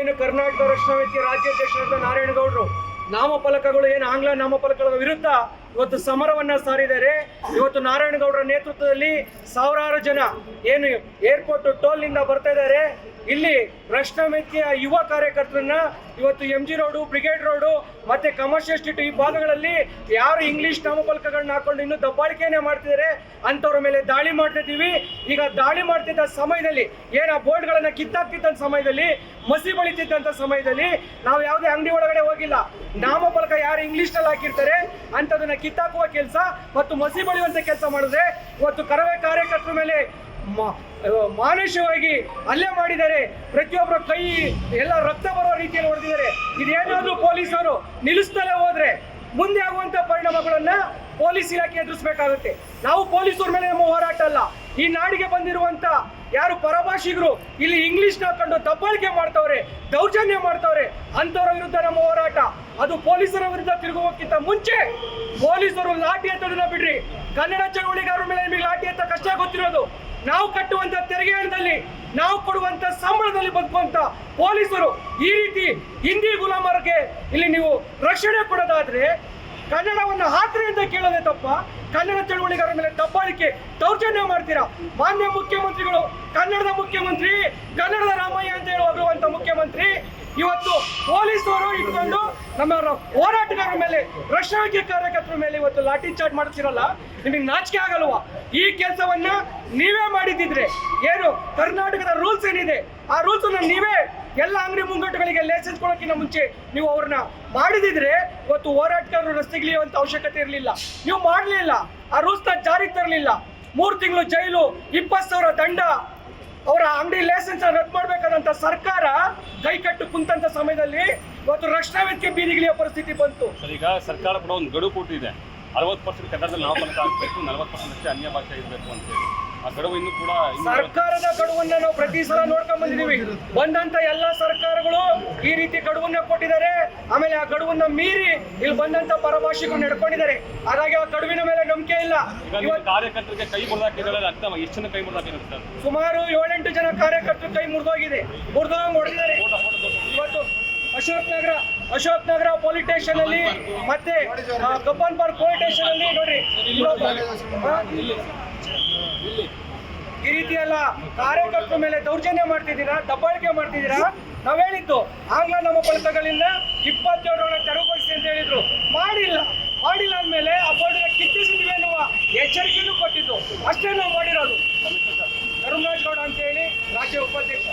ಏನು ಕರ್ನಾಟಕ ರಕ್ಷಣಾ ವೇದಿಕೆ ರಾಜ್ಯಾಧ್ಯಕ್ಷರಾದ ನಾರಾಯಣಗೌಡರು? ನಾಮಫಲಕಗಳು ಏನು? ಆಂಗ್ಲ ನಾಮಫಲಕಗಳ ವಿರುದ್ಧ ಇವತ್ತು ಸಮರವನ್ನ ಸಾರಿದ್ದಾರೆ ಇವತ್ತು ನಾರಾಯಣಗೌಡರ ನೇತೃತ್ವದಲ್ಲಿ ಸಾವಿರಾರು ಜನ ಏನು ಏರ್ಪೋರ್ಟ್ ಟೋಲ್ನಿಂದ ಬರ್ತಾ ಇದ್ದಾರೆ. ಇಲ್ಲಿ ವೇದಿಕೆಯ ಯುವ ಕಾರ್ಯಕರ್ತರನ್ನ ಇವತ್ತು M G road Brigade road ಮತ್ತೆ ಕಮರ್ಷಿಯಲ್ ಸ್ಟ್ರೀಟ್ ಈ ಭಾಗಗಳಲ್ಲಿ ಯಾರು ಇಂಗ್ಲಿಷ್ ನಾಮಫಲಕಗಳನ್ನ ಹಾಕೊಂಡು ಇನ್ನು ದಬ್ಬಾಳಿಕೆನೆ ಮಾಡ್ತಿದ್ದಾರೆ. ಅಂಥವ್ರ ಮೇಲೆ ದಾಳಿ ಮಾಡ್ತಿದ್ದೀವಿ. ಈಗ ದಾಳಿ ಮಾಡ್ತಿದ್ದ ಸಮಯದಲ್ಲಿ, ಏನು ಆ ಬೋರ್ಡ್ಗಳನ್ನ ಕಿತ್ತಾಕ್ತಿದ್ದ ಸಮಯದಲ್ಲಿ, ಮಸಿ ಬಳಿತಿದ್ದಂಥ ಸಮಯದಲ್ಲಿ ನಾವು ಯಾವುದೇ ಅಂಗಡಿ ಒಳಗಡೆ ಹೋಗಿಲ್ಲ. ನಾಮಫಲಕ ಯಾರು ಇಂಗ್ಲಿಷ್ನಲ್ಲಿ ಹಾಕಿರ್ತಾರೆ ಅಂಥದನ್ನ ಕಿತ್ತಾಕುವ ಕೆಲಸ ಮತ್ತು ಮಸಿ ಬಳಿಯುವಂಥ ಕೆಲಸ ಮಾಡಿದ್ರೆ ಇವತ್ತು ಕರವೇ ಕಾರ್ಯಕರ್ತರ ಮೇಲೆ ಮಾನುಷವಾಗಿ ಹಲ್ಲೆ ಮಾಡಿದ್ದಾರೆ. ಪ್ರತಿಯೊಬ್ಬರ ಕೈ, ಎಲ್ಲ ರಕ್ತ ಬರೋ ರೀತಿಯಲ್ಲಿ ಹೊಡೆದಿದ್ದಾರೆ. ಇದೇನಾದ್ರೂ ಪೊಲೀಸರು ನಿಲ್ಲಿಸ್ತಲೇ ಹೋದ್ರೆ ಮುಂದೆ ಆಗುವಂತ ಪರಿಣಾಮಗಳನ್ನ ಪೊಲೀಸ್ ಇಲಾಖೆ ಎದುರಿಸಬೇಕಾಗುತ್ತೆ. ನಾವು ಪೊಲೀಸರ ಮೇಲೆ ನಮ್ಮ ಹೋರಾಟ ಅಲ್ಲ. ಈ ನಾಡಿಗೆ ಬಂದಿರುವಂತ ಯಾರು ಪರಭಾಷಿಗರು ಇಲ್ಲಿ ಇಂಗ್ಲಿಷ್ ಹಾಕೊಂಡು ದಬ್ಬಾಳಿಕೆ ಮಾಡ್ತವ್ರೆ, ದೌರ್ಜನ್ಯ ಮಾಡ್ತವ್ರೆ ಅಂತವರ ವಿರುದ್ಧ ನಮ್ಮ ಹೋರಾಟ. ಅದು ಪೊಲೀಸರ ವಿರುದ್ಧ ತಿರುಗುವಕ್ಕಿಂತ ಮುಂಚೆ ಪೊಲೀಸರು ಲಾಠಿ ಎತ್ತೋದನ್ನ ಬಿಡ್ರಿ. ಕನ್ನಡ ಚಳವಳಿಗಾರರ ಮೇಲೆ ನಿಮಗೆ ಲಾಠಿ ಎತ್ತ ಕಷ್ಟ ಗೊತ್ತಿರೋದು. ನಾವು ಕಟ್ಟುವಂತ ತೆರಿಗೆ ಹಣದಲ್ಲಿ, ನಾವು ಕೊಡುವಂತ ಸಂಬಳದಲ್ಲಿ ಬದುಕುವಂತ ಪೊಲೀಸರು ಈ ರೀತಿ ಹಿಂದಿ ಗುಲಾಮರಿಗೆ ಇಲ್ಲಿ ನೀವು ರಕ್ಷಣೆ ಕೊಡೋದಾದ್ರೆ ಕನ್ನಡವನ್ನು ಹಾಕ್ರಿ ಅಂತ ಕೇಳೋದೇ ತಪ್ಪ. ಕನ್ನಡ ಚಳವಳಿಗಾರರ ಮೇಲೆ ದಬ್ಬಾಳಿಕೆ ದೌರ್ಜನ್ಯ ಮಾಡ್ತೀರಾ? ಮಾನ್ಯ ಮುಖ್ಯಮಂತ್ರಿಗಳು, ಕನ್ನಡದ ಮುಖ್ಯಮಂತ್ರಿ, ಕನ್ನಡದ ರಾಮಯ್ಯ ಅಂತ ಹೇಳುವಂತ ಮುಖ್ಯಮಂತ್ರಿ, ಇವತ್ತು ಪೊಲೀಸರು ಇಟ್ಕೊಂಡು ನಮ್ಮ ಹೋರಾಟಗಾರರ ಮೇಲೆ ರಕ್ಷಣಾ ಕಾರ್ಯಕರ್ತರ ಮೇಲೆ ಇವತ್ತು ಲಾಠಿ ಚಾರ್ಜ್ ಮಾಡ್ತಿರಲ್ಲ ನಿಮಗೆ ನಾಚಿಕೆ ಆಗಲ್ವಾ? ಈ ಕೆಲಸವನ್ನ ನೀವೇ ಮಾಡಿದ್ದಿದ್ರೆ ಏನು, ಕರ್ನಾಟಕದ ರೂಲ್ಸ್ ಏನಿದೆ? ಆ ರೂಲ್ಸ್ ನೀವೇ ಎಲ್ಲ ಅಂಗಡಿ ಮುಂಗಟ್ಟುಗಳಿಗೆ ಲೈಸೆನ್ಸ್ ಕೊಡೋಕ್ಕಿಂತ ಮುಂಚೆ ನೀವು ಅವ್ರನ್ನ ಮಾಡಿದಿದ್ರೆ ಇವತ್ತು ಹೋರಾಟಗಾರರು ರಸ್ತೆಗಿಳಿಯುವಂತ ಅವಶ್ಯಕತೆ ಇರಲಿಲ್ಲ. ನೀವು ಮಾಡಲಿಲ್ಲ. ಆ ರೂಲ್ಸ್ನ ಜಾರಿಗೆ ತರಲಿಲ್ಲ. ಮೂರು ತಿಂಗಳು ಜೈಲು, ಇಪ್ಪತ್ತು ಸಾವಿರ ದಂಡ, ಅವರ ಅಂಗಡಿ ಲೈಸೆನ್ಸ್ ರದ್ದು ಮಾಡಬೇಕಾದಂತ ಸರ್ಕಾರ ಕೈ ಕಟ್ಟು ಕುಂತಂತ ಸಮಯದಲ್ಲಿ ಇವತ್ತು ರಕ್ಷಣಾ ವೇದಿಕೆ ಬೀದಿಗಿಳಿಯೋ ಪರಿಸ್ಥಿತಿ ಬಂತು. ಸರ್ ಈಗ ಸರ್ಕಾರ ಕೂಡ ಒಂದು ಗಡುವು ಕೊಟ್ಟಿದೆ. ಅರವತ್ತು ಪರ್ಸೆಂಟ್ ಕನ್ನಡದಲ್ಲಿ ನಾಮಕರಣ ಆಗಬೇಕು ನಲವತ್ತು ಪರ್ಸೆಂಟ್ ಅಷ್ಟೇ ಅನ್ಯ ಭಾಷೆ ಇರಬೇಕು ಅಂತೇಳಿ ಆ ಗಡುವು ಇನ್ನು ಕೂಡ ಸರ್ಕಾರದ ಗಡುವನ್ನ ನಾವು ಪ್ರತಿ ಸಲ ನೋಡ್ಕೊಂಡ್ ಬಂದಿದೀವಿ ಬಂದಂತ ಎಲ್ಲ ಸರ್ಕಾರಗಳು ಈ ರೀತಿ ಗಡುವನ್ನ ಕೊಟ್ಟಿದ್ದಾರೆ. ಆಮೇಲೆ ಆ ಗಡುವನ್ನ ಮೀರಿ ಇಲ್ಲಿ ಬಂದಂತ ಪರಭಾಷೆಗಳು ನಡ್ಕೊಂಡಿದ್ದಾರೆ. ಹಾಗಾಗಿ ಆ ಗಡುವಿನ ಮೇಲೆ ನಂಬಿಕೆ ಇಲ್ಲ. ಕಾರ್ಯಕರ್ತರಿಗೆ ಕೈ ಮುರಿದಾಕಿದ್ರೆ ಅರ್ಥ ಎಷ್ಟು ಜನ ಕೈ ಮುರಿದಾಕಿರುತ್ತೆ ಸರ್? ಸುಮಾರು ಏಳೆಂಟು ಜನ ಕಾರ್ಯಕರ್ತರು ಕೈ ಮುರಿದೋಗಿದೆ. ಮುರಿದೋಗಿ ಹೊಡೆದಿದ್ದಾರೆ. ಇವತ್ತು ಅಶೋಕ್ ನಗರ ಅಶೋಕ್ ನಗರ ಪೊಲೀಸ್ ಸ್ಟೇಷನ್ ಅಲ್ಲಿ ಮತ್ತೆ ಕಬ್ಬನ್ ಪಾರ್ಕ್ ಪೊಲೀಸ್ ಸ್ಟೇಷನ್ ಅಲ್ಲಿ ನೋಡ್ರಿ? ಈ ರೀತಿ ಎಲ್ಲ ಕಾರ್ಯಕರ್ತರ ಮೇಲೆ ದೌರ್ಜನ್ಯ ಮಾಡ್ತಿದ್ದೀರಾ, ದಬ್ಬಾಳಿಕೆ ಮಾಡ್ತಿದ್ದೀರಾ? ನಾವ್ ಹೇಳಿದ್ದು ಆಂಗ್ಲ ನಮ್ಮ ಪಳಕಗಳಿಂದ ಇಪ್ಪತ್ತೇಳು ಹಣ ತೆರವುಗೊಳಿಸಿ ಅಂತ ಹೇಳಿದ್ರು. ಮಾಡಿಲ್ಲ. ಮಾಡಿಲ್ಲ ಅಂದ್ಮೇಲೆ ಆ ಬೋರ್ಡ್ ಕಿತ್ತಿಸಿದ್ವಿ ಅನ್ನುವ ಎಚ್ಚರಿಕೆನೂ ಕೊಟ್ಟಿದ್ದು. ಅಷ್ಟೇ ನಾವು ಮಾಡಿರೋದು. ಧರ್ಮರಾಜ್ ಗೌಡ ಅಂತೇಳಿ ರಾಜ್ಯ ಉಪಾಧ್ಯಕ್ಷ.